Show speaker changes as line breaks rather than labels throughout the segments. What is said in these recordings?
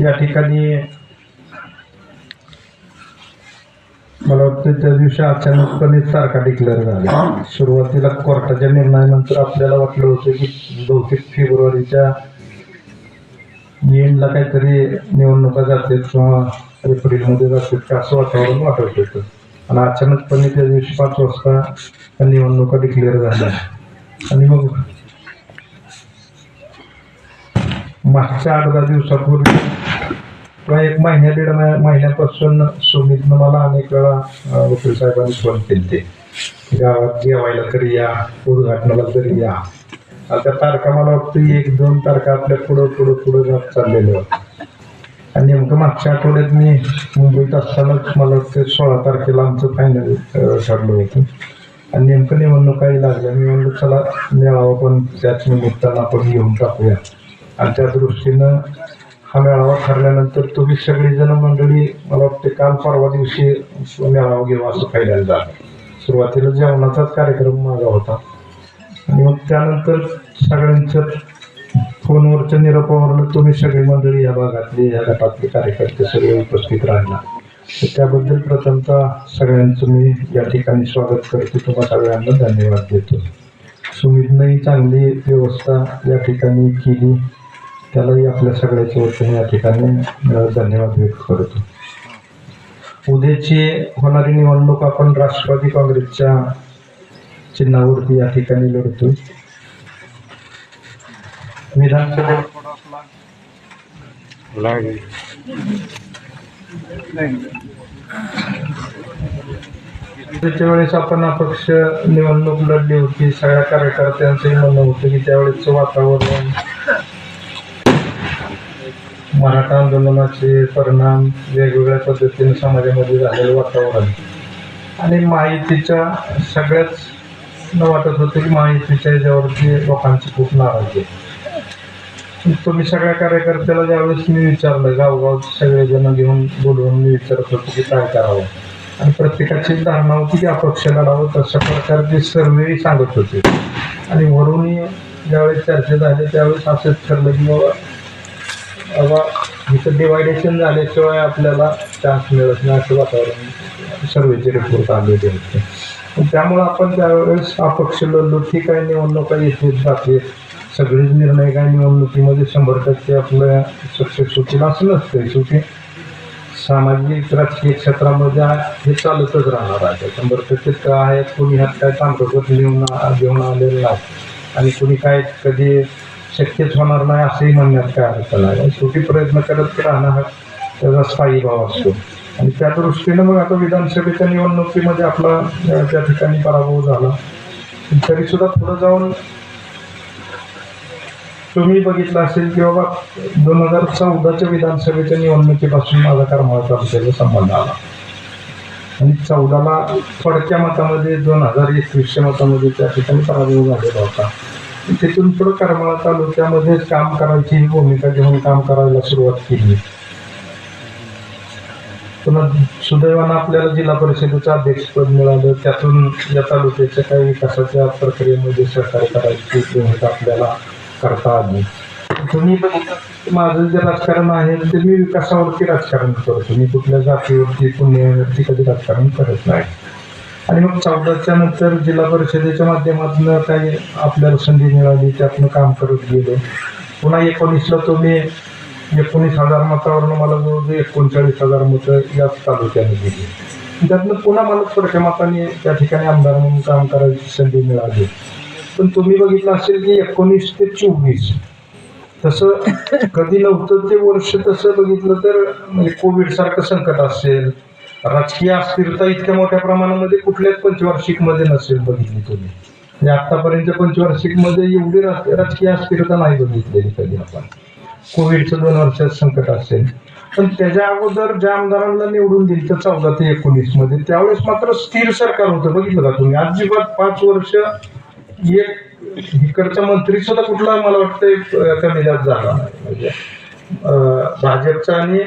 या ठिकाणी मला वाटतं त्या दिवशी अचानकपणे तारखा डिक्लेअर झाल्या सुरुवातीला कोर्टाच्या निर्णयानंतर आपल्याला वाटलं होतं की बहुतेक फेब्रुवारीच्या एंडला काहीतरी निवडणुका जातात किंवा एप्रिलमध्ये जातात का असं वातावरण वाटत होतं. आणि अचानकपणे त्या दिवशी पाच वाजता निवडणुका डिक्लेअर झाल्या. आणि मग मागच्या आठ दहा दिवसापूर्वी किंवा एक महिन्या दीड महिन्यापासून सुमितनं मला अनेक वेळा वकील साहेबांनी फोन केले ते गावात जेवायला तरी या उद्घाटनाला तरी या. आता त्या तारखा मला वाटतं एक दोन तारखा आपल्या पुढं पुढं पुढं जात चाललेलं होत्या. आणि नेमकं मागच्या आठवड्यात मी मुंबईत असतानाच मला वाटतं सोळा तारखेला आमचं फायनल ठरलं होतं. आणि नेमकं निवडणुकाही लागल्या. निवडणूक चला मेळावा पण त्याच निमित्तानं आपण घेऊन टाकूया. आणि त्या दृष्टीनं हा मेळावा ठरल्यानंतर तुम्ही सगळीजण मंडळी मला वाटते काल परवा दिवशी मेळावा घेऊ असं पहिल्यांदा सुरुवातीला जेवणाचाच कार्यक्रम माझा होता. आणि मग त्यानंतर सगळ्यांच्या फोनवरच्या निरोपावरनं तुम्ही सगळी मंडळी या भागातले या गटातले कार्यकर्ते सगळे उपस्थित राहिला तर त्याबद्दल प्रथमतः सगळ्यांचं मी या ठिकाणी स्वागत करतो. तुम्हा सगळ्यांना धन्यवाद देतो. सुमितनंही चांगली व्यवस्था या ठिकाणी केली. त्यालाही आपल्या सगळ्याच्या वतीने या ठिकाणी धन्यवाद व्यक्त करतो. उद्याची होणारी निवडणूक आपण राष्ट्रवादी काँग्रेसच्या चिन्हावरती या ठिकाणी लढतो. विधानसभा त्याच्या वेळेस आपण अपक्ष निवडणूक लढली होती सगळ्या कार्यकर्त्यांचंही म्हणणं होतं की त्यावेळेसचं वातावरण मराठा आंदोलनाचे परिणाम वेगवेगळ्या पद्धतीने समाजामध्ये झालेलं वातावरण. आणि माहितीच्या सगळ्याच वाटत होतं की माहितीच्या याच्यावरती लोकांची खूप नाराजी आहे. तुम्ही सगळ्या कार्यकर्त्याला ज्यावेळेस मी विचारलं गावगाव सगळेजण घेऊन बोलवून मी विचारत होतो की काय करावं? आणि प्रत्येकाची धारणा होती की अपक्ष लढावं तशा प्रकारचे सर्वेही सांगत होते. आणि वरूनही ज्यावेळेस चर्चा झाली त्यावेळेस असंच ठरलं की बाबा बाबा इथं डिवायडेशन झाल्याशिवाय आपल्याला चान्स मिळत नाही असं वातावरण सर्वेचे रिपोर्ट आलेले होते. पण त्यामुळं आपण त्यावेळेस अपक्ष लढलो. ठीक आहे निवडणुका येते जाते सगळेच निर्णय काय निवडणुकीमध्ये शंभर टक्के आपलं सक्सेस होतील असं नसतं शेवटी सामाजिक राजकीय क्षेत्रामध्ये हे चालतच राहणार आहे. शंभर टक्के काय कोणी ह्यात काय तांत्रिक घेऊन घेऊन आलेलं नाही. आणि कोणी काय कधी शक्यच होणार नाही असंही म्हणण्यात काय अर्थ नाही. शेवटी प्रयत्न करत राहणं हा त्याचा स्थायी भाव असतो. आणि त्या दृष्टीनं मग आता विधानसभेच्या निवडणुकीमध्ये आपला त्या ठिकाणी पराभव झाला. तरी सुद्धा पुढे जाऊन तुम्ही बघितलं असेल की बाबा दोन हजार चौदाच्या विधानसभेच्या निवडणुकीपासून माझा करमाळा तालुक्याचा संबंध आला. आणि चौदाला थोडक्या मतामध्ये दोन हजार एकवीसच्या मतामध्ये त्या ठिकाणी पराभव झालेला होता. तिथून पुढे करमाळा तालुक्यामध्ये काम करायची ही भूमिका घेऊन काम करायला सुरुवात केली. पुन्हा सुदैवानं आपल्याला जिल्हा परिषदेचं अध्यक्षपद मिळालं. त्यातून या तालुक्याच्या काही विकासाच्या प्रक्रियेमध्ये सहकार्य करायची भूमिका आपल्याला करता आली. तुम्ही माझं जे राजकारण आहे ते मी विकासावरती राजकारण करतो. मी कुठल्या जातीवरती पुण्यावरती कधी राजकारण करत नाही. आणि मग चौदाच्या नंतर जिल्हा परिषदेच्या माध्यमातून काही आपल्याला संधी मिळाली त्यातनं काम करत गेलो. पुन्हा एकोणीसला तुम्ही एकोणीस हजार मतावरनं मला जवळजवळ एकोणचाळीस हजार मतं याच तालुक्याने दिली. त्यातनं पुन्हा मला थोडक्या मताने त्या ठिकाणी आमदार म्हणून काम करायची संधी मिळाली. पण तुम्ही बघितलं असेल की एकोणीस ते चोवीस तसं कधी नव्हतं ते वर्ष तसं बघितलं तर म्हणजे कोविड सारखं संकट असेल राजकीय अस्थिरता इतक्या मोठ्या प्रमाणामध्ये कुठल्याच पंचवार्षिकमध्ये नसेल बघितली तुम्ही. म्हणजे आतापर्यंत पंचवार्षिकमध्ये एवढी राजकीय अस्थिरता नाही बघितलेली कधी आपण. कोविडचं दोन वर्षात संकट असेल. पण त्याच्या अगोदर ज्या आमदारांना निवडून दिली तर चौदा ते एकोणीसमध्ये त्यावेळेस मात्र स्थिर सरकार होतं. बघितलं का तुम्ही? अजिबात पाच वर्ष एक इकडचा मंत्री सुद्धा कुठला मला वाटतं कमी झाला नाही. म्हणजे भाजपचा आणि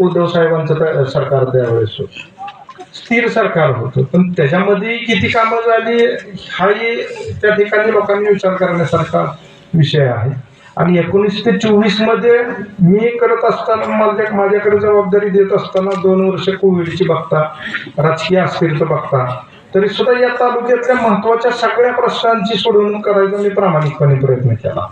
उद्धव साहेबांचं त्या- सरकार त्यावेळेस होतं. स्थिर सरकार होतं. पण त्याच्यामध्ये किती कामं झाली हाही त्या ठिकाणी लोकांनी विचार करण्यासारखा विषय आहे. आणि एकोणीस ते चोवीसमध्ये मी करत असताना माझ्या माझ्याकडे जबाबदारी देत असताना दोन वर्ष कोविडची बघता राजकीय अस्थिरता बघता तरी सुद्धा या तालुक्यातल्या महत्त्वाच्या सगळ्या प्रश्नांची सोडवणूक करायचा मी प्रामाणिकपणे प्रयत्न केला.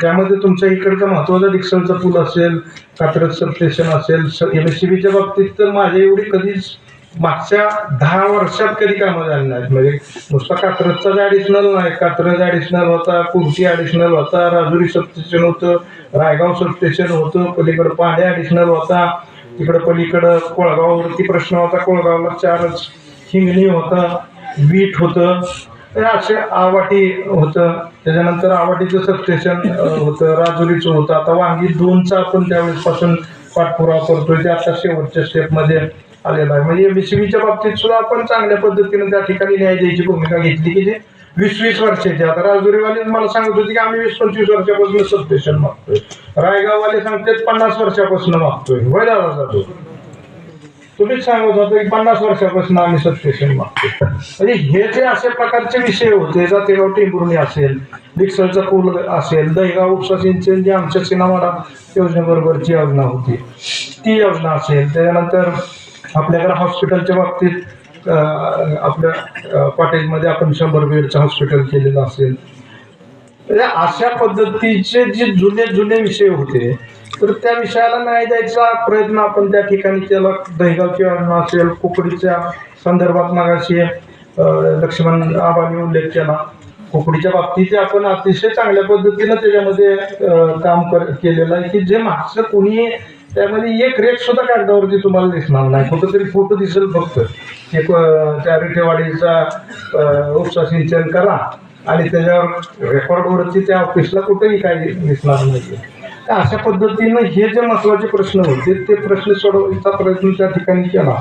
त्यामध्ये तुमच्या इकडचा महत्त्वाचा डिक्सलचा पूल असेल कात्रज सबस्टेशन असेल एम एस सी बीच्या बाबतीत तर माझ्या एवढी कधीच मागच्या दहा वर्षात कधी कामं झाली नाहीत. म्हणजे नुसता कात्रजचाच ॲडिशनल नाही. कात्रज ॲडिशनल होता कुर्ती ॲडिशनल होता राजुरी सबस्टेशन होतं रायगाव सबस्टेशन होतं पलीकडं पांडे ॲडिशनल होता तिकडं पलीकडं कोळगाववरती प्रश्न होता कोळगावला चारच हिंगणी होता वीट होतं. हे असे आवाटी होतं. त्याच्यानंतर आवाटीचं सबस्टेशन होतं राजुरीचं होतं. आता वांगी दोनचा आपण त्यावेळेसपासून पाठपुरावा करतोय. ते आता शेवटच्या स्टेपमध्ये आलेला आहे. म्हणजे विसवीच्या बाबतीत सुद्धा आपण चांगल्या पद्धतीने त्या ठिकाणी न्याय द्यायची भूमिका घेतली की जे वीस वीस वर्षाचे. आता राजुरीवाले मला सांगत होते की आम्ही वीस पंचवीस वर्षापासून सबस्टेशन मागतोय. रायगाववाले सांगतात पन्नास वर्षापासून मागतोय. होय जातो तुम्हीच सांगत होता की पन्नास वर्षापासून आम्ही सबस्टेशन मागतो म्हणजे हे जे असे प्रकारचे विषय होते जातेगाव टेंभुर्णी असेल डिक्सलचा पूल असेल दहीगाव उपसा सिंचन जे आमच्या सिनामाडा योजनेबरोबरची योजना होती ती योजना असेल त्याच्यानंतर आपल्याकडे हॉस्पिटलच्या बाबतीत आपल्या कॉटेजमध्ये आपण शंभर बेडचं हॉस्पिटल केलेलं असेल. म्हणजे अशा पद्धतीचे जे जुने जुने विषय होते तर त्या विषयाला न्याय द्यायचा प्रयत्न आपण त्या ठिकाणी केला. दहीगावची किंवा असेल कुकडीच्या संदर्भात मागाशी लक्ष्मण आबांनी उल्लेख केला. कुकडीच्या बाबतीत आपण अतिशय चांगल्या पद्धतीनं त्याच्यामध्ये काम कर केलेलं आहे की जे मागचं कोणी त्यामध्ये एक रेट सुद्धा कागदावरती तुम्हाला दिसणार नाही. कुठंतरी फोटो दिसेल फक्त. एक त्या रिठेवाडीचा उपसा सिंचन करा आणि त्याच्यावर रेकॉर्डवरती त्या ऑफिसला कुठेही काही दिसणार नाही तर अशा पद्धतीनं हे जे महत्त्वाचे प्रश्न होते ते प्रश्न सोडवण्याचा प्रयत्न त्या ठिकाणी केला.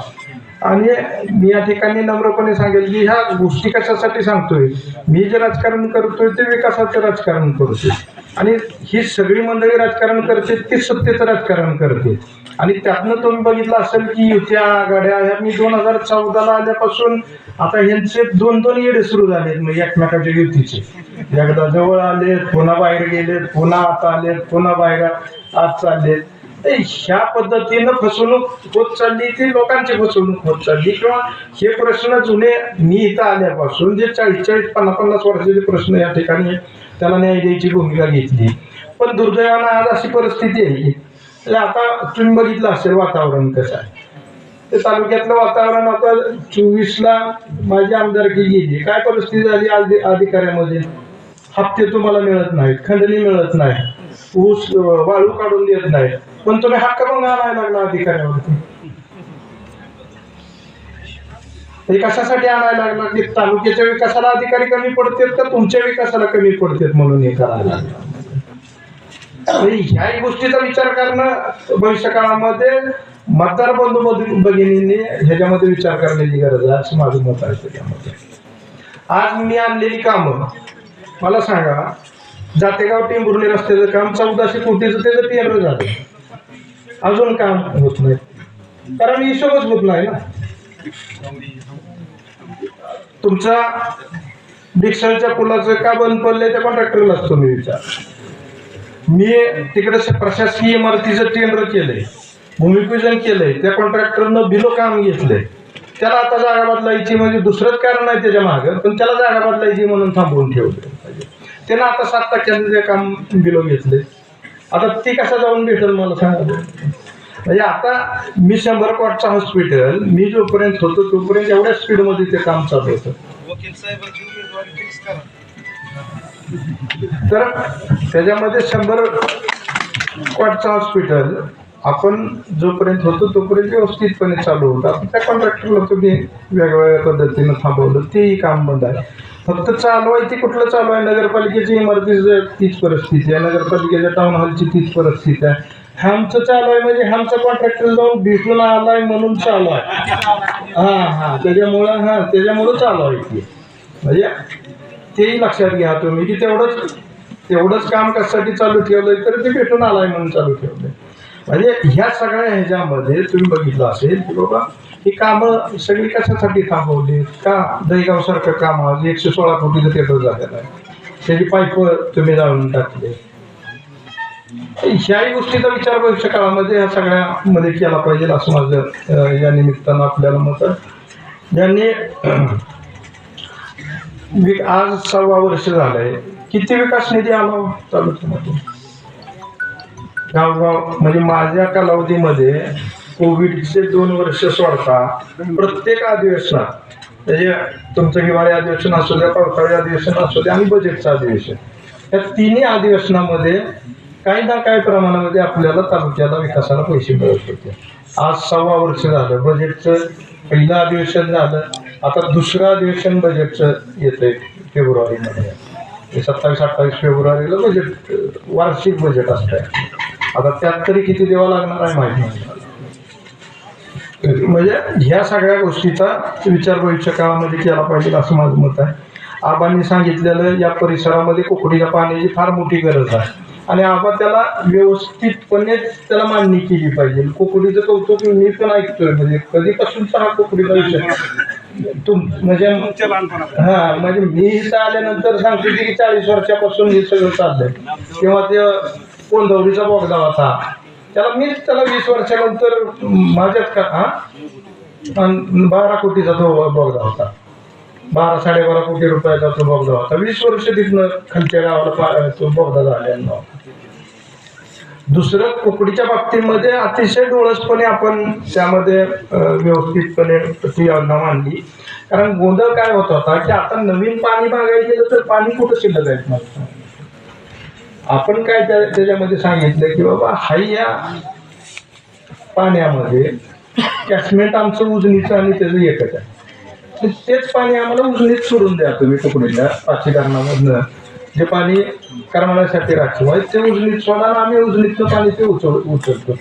आणि मी या ठिकाणी नम्रपणे सांगेल की ह्या गोष्टी कशासाठी सांगतोय? मी जे राजकारण करतोय ते विकासाचं राजकारण करतोय. आणि ही सगळी मंडळी राजकारण करते ती सत्तेचं राजकारण करते. आणि त्यातनं तुम्ही बघितलं असेल की युत्या आघाड्या ह्या मी दोन हजार चौदाला आल्यापासून आता ह्यांचे दोन दोन येडे सुरू झालेत म्हणजे एकमेकाच्या युतीचे. एकदा जवळ आलेत पुन्हा बाहेर गेलेत पुन्हा आता आलेत पुन्हा बाहेर आज चाललेत. ह्या पद्धतीनं फसवणूक होत चालली ती लोकांची फसवणूक होत चालली? किंवा हे प्रश्न जुने मी इथं आल्यापासून जे चाळीस चाळीस पन्नास पन्नास वर्षाचे प्रश्न या ठिकाणी त्याला न्याय द्यायची भूमिका घेतली. पण दुर्दैवानं आज अशी परिस्थिती आहे. आता तुम्ही बघितलं असेल वातावरण कसं आहे? ते तालुक्यातलं वातावरण आता चोवीसला माझी आमदारकी गेली काय परिस्थिती झाली अधिकाऱ्यामध्ये? हप्ते तुम्हाला मिळत नाहीत खंडणी मिळत नाही ऊस वाळू काढून देत नाही पण तुम्ही हक्क मग आणायला लागला अधिकाऱ्यावरती. हे कशासाठी आणायला लागला? की तालुक्याच्या विकासाला अधिकारी कमी पडतात का तुमच्या विकासाला कमी पडतात म्हणून हे करायला लागला? म्हणजे गोष्टीचा विचार करणं भविष्य काळामध्ये मतदार बंधू बंधू- भगिनींनी ह्याच्यामध्ये विचार करण्याची गरज आहे असं माझं मत आहे त्याच्यामध्ये. आज मी आणलेली कामं मला सांगा जातेगाव टेंभुर्णी रस्त्याचं काम चौदाशे कोटीचं त्याचं टेंडर झालं. अजून काम होत नाही. कारण हिशोबच होत नाही ना. तुमचा डिक्सलच्या पुलाचं का बंद पडले त्या कॉन्ट्रॅक्टरलाच तुम्ही विचार. मी तिकडे प्रशासकीय इमारतीचं टेंडर केलंय भूमिपूजन केलंय त्या कॉन्ट्रॅक्टरनं बिलो काम घेतलंय. त्याला आता जागा बदलायची म्हणजे दुसरंच कारण नाही त्याच्या मागं पण त्याला जागा बदलायची म्हणून थांबवून ठेवलं त्यानं आता सात टक्क्यांनी ते काम बिलो घेतले आता ती कसा जाऊन भेटेल मला सांगा म्हणजे आता मी शंभर कॉटचा हॉस्पिटल मी जोपर्यंत होतो तोपर्यंत एवढ्या स्पीडमध्ये ते काम चालू होतं. तर त्याच्यामध्ये शंभर क्वाटचं हॉस्पिटल आपण जोपर्यंत होतो तोपर्यंत व्यवस्थितपणे चालू होतं. आपण त्या कॉन्ट्रॅक्टरला तुम्ही वेगवेगळ्या पद्धतीनं थांबवलं. तेही काम बंद आहे. फक्त चालू आहे ती कुठलं चालू आहे? नगरपालिकेची इमारतीचं तीच परिस्थिती आहे. नगरपालिकेच्या टाउन हॉलची तीच परिस्थिती आहे. आमचं चालू आहे म्हणजे आमचा कॉन्ट्रॅक्टर जाऊन भेटून आलाय म्हणून चालू आहे. हां हां. त्याच्यामुळं हां. त्याच्यामुळं चालू आहे ती. म्हणजे तेही लक्षात घ्या तुम्ही की तेवढंच तेवढंच काम कशासाठी चालू ठेवलंय तर ते भेटून आलाय म्हणून चालू ठेवलंय. म्हणजे ह्या सगळ्या ह्याच्यामध्ये तुम्ही बघितलं असेल की बाबा ही कामं सगळी कशासाठी थांबवली का दहीगाव सारखं काम आज एकशे सोळा कोटीचं थिएटर झालेलं आहे? त्याची पाईप तुम्ही जाळून टाकले. ह्याही गोष्टीचा विचार भविष्य काळामध्ये ह्या सगळ्यामध्ये केला पाहिजे असं माझं या निमित्तानं आपल्याला मत ज्यांनी आज सव्वा वर्ष झालंय किती विकास निधी आला हो तालुक्यामध्ये? गावगाव म्हणजे माझ्या कालावधीमध्ये कोविडचे दोन वर्ष सोडता प्रत्येक अधिवेशनात म्हणजे तुमचं हिवाळी अधिवेशन असू द्या पावसाळी अधिवेशन असू द्या आणि बजेटचं अधिवेशन या तिन्ही अधिवेशनामध्ये काही ना काही प्रमाणामध्ये आपल्याला तालुक्याला विकासाला पैसे मिळत होते. आज सव्वा वर्ष झालं बजेटचं पहिलं अधिवेशन झालं आता दुसरं अधिवेशन बजेटचं येतंय फेब्रुवारीमध्ये. सत्तावीस अठ्ठावीस फेब्रुवारीला बजेट वार्षिक बजेट असतंय. आता त्यात तरी किती देवा लागणार आहे माहिती नाही. म्हणजे ह्या सगळ्या गोष्टीचा विचार भविष्य काळामध्ये केला पाहिजे असं माझं मत आहे. आबांनी सांगितलेलं या परिसरामध्ये कोकडीच्या पाण्याची फार मोठी गरज आहे. आणि आबा त्याला व्यवस्थितपणे त्याला मान्य केली पाहिजे. कोकडीचं कौतुक मी पण ऐकतोय. म्हणजे कधीपासूनचा हा कोकडीचा विषय तुम म्हणजे
तुमच्या लहानपणात
हा म्हणजे मी इथं आल्यानंतर सांगतो की चाळीस वर्षापासून हे सगळं चाललंय. तेव्हा ते कोंदवडीचा बोगदा होता. त्याला मीच त्याला वीस वर्षानंतर माझ्याच का हा? अन बारा कोटीचा तो बोगदा होता. बारा साडेबारा कोटी रुपयाचा तो बोगदा होता. वीस वर्ष तिथनं खालच्या गावाला तो बोगदा झालेला नव्हता. दुसरं कुकडीच्या बाबतीमध्ये अतिशय डोळसपणे आपण त्यामध्ये व्यवस्थितपणे ती योजना मांडली. कारण गोंधळ काय होत होता की आता नवीन पाणी मागायला गेलं तर पाणी कुठं शिल्लक आहेत मग आपण काय त्या त्याच्यामध्ये सांगितलं की बाबा हाय या पाण्यामध्ये कॅशमेट आमचं उजनीचं आणि त्याचं एकच आहे. तेच पाणी आम्हाला उजनीत सोडून द्या तुम्ही तुकडीला पाचीकरणामधनं. जे पाणी करमाण्यासाठी राखीव आहे. ते उजनीत सोडा आम्ही उजनीतनं पाणी ते उचल उचलतो.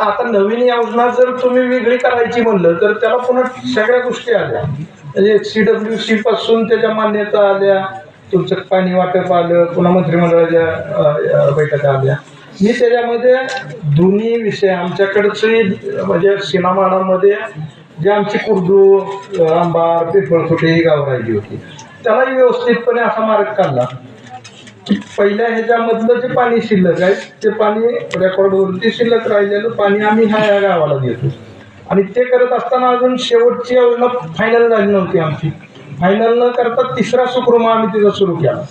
आता नवीन योजना जर तुम्ही वेगळी करायची म्हणलं तर त्याला पुन्हा सगळ्या गोष्टी आल्या. म्हणजे सी डब्ल्यू सी पासून त्याच्या मान्यता आल्या तुमचं पाणी वाटप आलं पुन्हा मंत्रिमंडळाच्या बैठका आल्या. मी त्याच्यामध्ये दोन्ही विषय आमच्याकडचे म्हणजे सिनामाडामध्ये जे आमची कुर्दू आंबार पिंपळखुटे ही गाव राहिली होती त्यालाही व्यवस्थितपणे असा मार्ग काढला. पहिल्या ह्याच्यामधलं जे पाणी शिल्लक आहे ते पाणी रेकॉर्डवरती शिल्लक राहिलेलं पाणी आम्ही ह्या या गावाला देतो. आणि ते करत असताना अजून शेवटची योजना फायनल झाली नव्हती आमची. फायनल न करता तिसरा सुक्रमा आम्ही तिचा सुरू केला.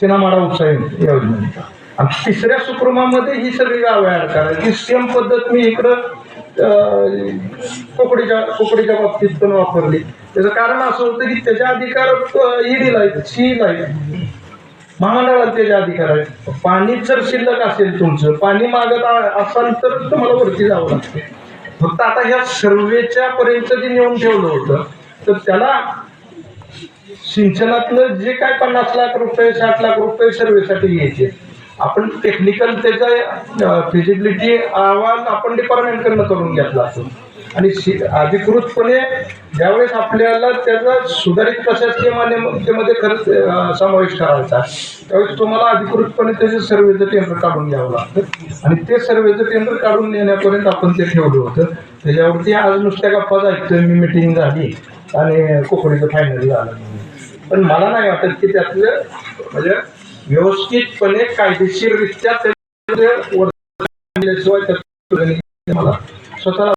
सिनामाडा उपसा योजनेचा. आणि तिसऱ्या सुकृमामध्ये ही सगळी गावं ॲड करायची सेम पद्धत मी इकडं कोकडीच्या कोकडीच्या बाबतीत पण वापरली. त्याचं कारण असं होतं की त्याच्या अधिकार ईडीला आहेत सीईला आहेत. महामंडळात जे अधिकार आहेत पाणी जर शिल्लक असेल तुमचं पाणी मागत असाल तर तुम्हाला वरती जावं लागतं. फक्त आता ह्या सर्वेच्या पर्यंत जे नेऊन ठेवलं होतं तर त्याला सिंचनातलं जे काय पन्नास लाख रुपये साठ लाख रुपये सर्वेसाठी घ्यायचे. आपण टेक्निकल त्याचा फिजिबिलिटी अहवाल आपण डिपार्टमेंटकडनं करून घेतला असतो आणि अधिकृतपणे ज्यावेळेस आपल्याला त्याचा सुधारित प्रशासकीय मान्यतेमध्ये खरंच समावेश करायचा त्यावेळेस तुम्हाला अधिकृतपणे त्याचे सर्वेचं टेंडर काढून घ्यावं लागतं. आणि ते सर्वेचं टेंडर काढून नेण्यापर्यंत आपण ते ठेवलं होतं. त्याच्यावरती आज नुसत्या गप्पा जायचं मी मिटिंग झाली आणि कोकणीचं फायनल झालं. पण मला नाही वाटत की त्यातलं म्हणजे व्यवस्थितपणे कायदेशीररित्या शिवाय मला स्वतःला